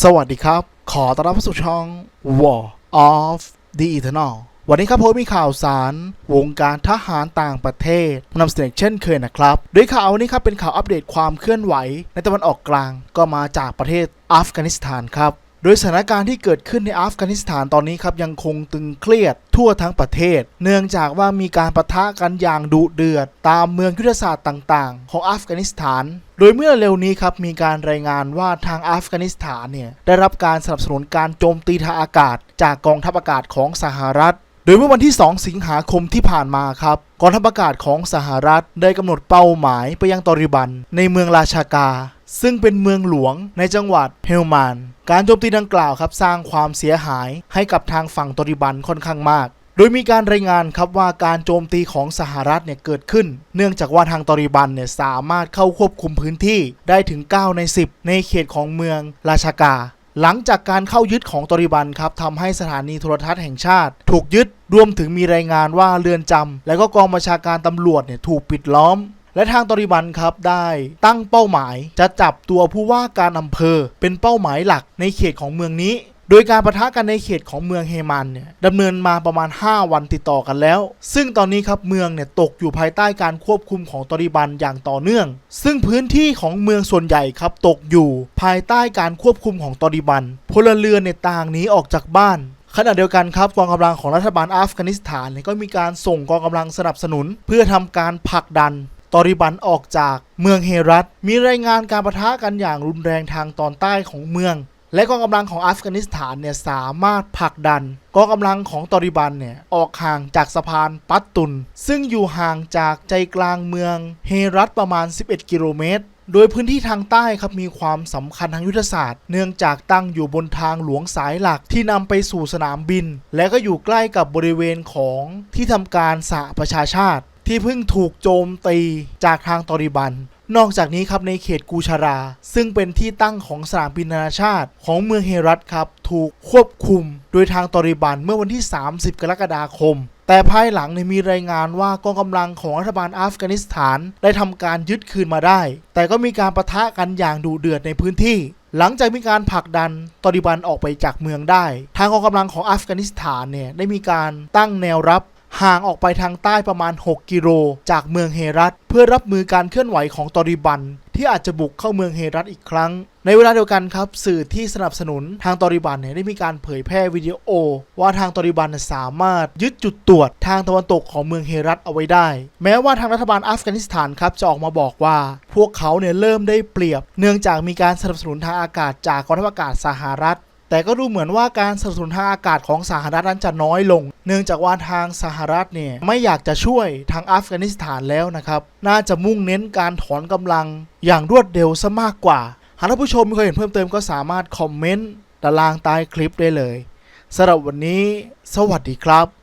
สวัสดีครับ ขอต้อนรับเข้าสู่ช่อง War of the Eternal วันนี้ครับผมมีข่าวสาร วงการทหารต่างประเทศนำเสนอเช่นเคยนะครับ โดยข่าววันนี้ครับเป็นข่าวอัปเดตความเคลื่อนไหว ในตะวันออกกลางก็มาจากประเทศอัฟกานิสถานครับ โดยสถานการณ์ที่เกิดขึ้นในอัฟกานิสถานตอนนี้ครับยังคงตึงเครียดทั่วทั้งประเทศ เนื่องจากว่ามีการปะทะกันอย่างดุเดือด ตามเมืองยุทธศาสตร์ต่างๆ ของอัฟกานิสถาน โดยเมื่อเร็วนี้ครับมีการรายงานว่าทางอัฟกานิสถานเนี่ยได้รับการสนับสนุนการโจมตีทางอากาศ จากกองทัพอากาศของสหรัฐโดยเมื่อวันที่ 2 สิงหาคมที่ผ่านมาครับกองทัพอากาศของสหรัฐได้กำหนดเป้าหมายไปยังตอริบันในเมืองราชากา ซึ่งเป็นเมืองหลวงในจังหวัดเฮลมาน การโจมตีดังกล่าวครับสร้างความเสียหายให้กับทางฝั่งตอริบันค่อนข้างมาก โดยมีการรายงานครับว่าการโจมตีของสหรัฐเนี่ยเกิดขึ้น เนื่องจากว่าทางตอริบันเนี่ยสามารถเข้าควบคุมพื้นที่ได้ถึง 9 ใน 10 ในเขตของเมืองราชากาหลังจากการเข้ายึดของตอริบันครับทำให้สถานีโทรทัศน์แห่งชาติ ถูกยึดรวมถึงมีรายงานว่าเรือนจำและก็กองบัญชาการตำรวจเนี่ยถูกปิดล้อม และทางตอริบันครับได้ตั้งเป้าหมายจะจับตัวผู้ว่าการอำเภอ เป็นเป้าหมายหลักในเขตของเมืองนี้ โดยการประทะกันในเขตของเมืองเฮมันเนี่ยดำเนินมาประมาณ 5 วันติดต่อกันแล้ว ซึ่งตอนนี้ครับเมืองเนี่ยตกอยู่ภายใต้การควบคุมของตอริบันอย่างต่อเนื่อง ซึ่งพื้นที่ของเมืองส่วนใหญ่ครับตกอยู่ ภายใต้การควบคุมของตอริบัน พลเรือนในต่างหนี้ออกจากบ้านขณะเดียวกันครับกองกำลังของรัฐบาลอัฟกานิสถานก็มีการส่งกองกำลังสนับสนุน เพื่อทำการผลักดัน ตอริบันออกจากเมืองเฮรัตมีรายงานการประทะกันอย่างรุนแรงทางตอนใต้ของเมือง และกองกำลังของอัฟกานิสถานเนี่ยสามารถผลักดันกองกำลังของตอริบันเนี่ยออกห่างจากสะพานปัตตุน ซึ่งอยู่ห่างจากใจกลางเมืองเฮรัตประมาณ 11 กิโลเมตรโดยพื้นที่ทางใต้ครับมีความสำคัญทางยุทธศาสตร์ เนื่องจากตั้งอยู่บนทางหลวงสายหลักที่นำไปสู่สนามบิน และก็อยู่ใกล้กับบริเวณของที่ทำการสหประชาชาติ ที่เพิ่งถูกโจมตีจากทางตอริบัน นอกจากนี้ครับในเขตกูชารา ซึ่งเป็นที่ตั้งของสนามบินนานาชาติ ของเมืองเฮรัตครับ ถูกควบคุมโดยทางตอริบันเมื่อวันที่ 30 กรกฎาคม แต่ภายหลังเนี่ยมีรายงานว่ากองกำลังของรัฐบาลอัฟกานิสถานได้ทำการยึดคืนมาได้ แต่ก็มีการประทะกันอย่างดุเดือดในพื้นที่หลังจากมีการผลักดันตอริบันออกไปจากเมืองได้ ทางกองกำลังของอัฟกานิสถานเนี่ยได้มีการตั้งแนวรับ ห่างออกไปทางใต้ประมาณ 6 กิโล จากเมืองเฮรัต เพื่อรับมือการเคลื่อนไหวของตอริบัน ที่อาจจะบุกเข้าเมืองเฮรัตอีกครั้ง ในเวลาเดียวกันครับ สื่อที่สนับสนุนทางตอริบันเนี่ยได้มีการเผยแพร่วิดีโอ ว่าทางตอริบันสามารถยึดจุดตรวจทางตะวันตกของเมืองเฮรัตเอาไว้ได้ แม้ว่าทางรัฐบาลอัฟกานิสถานครับจะออกมาบอกว่า พวกเขาเนี่ยเริ่มได้เปรียบ เนื่องจากมีการสนับสนุนทางอากาศจากกองทัพอากาศสหรัฐ แต่ก็ดูเหมือนว่าการสนับสนุนทางอากาศของสหรัฐนั้นจะน้อยลง เนื่องจากว่าทางสหรัฐเนี่ยไม่อยากจะช่วยทางอัฟกานิสถานแล้วนะครับ น่าจะมุ่งเน้นการถอนกำลังอย่างรวดเร็วซะมากกว่า หากท่านผู้ชมมีความเห็นเพิ่มเติมก็สามารถคอมเมนต์ตารางใต้คลิปได้เลยสำหรับวันนี้ สวัสดีครับ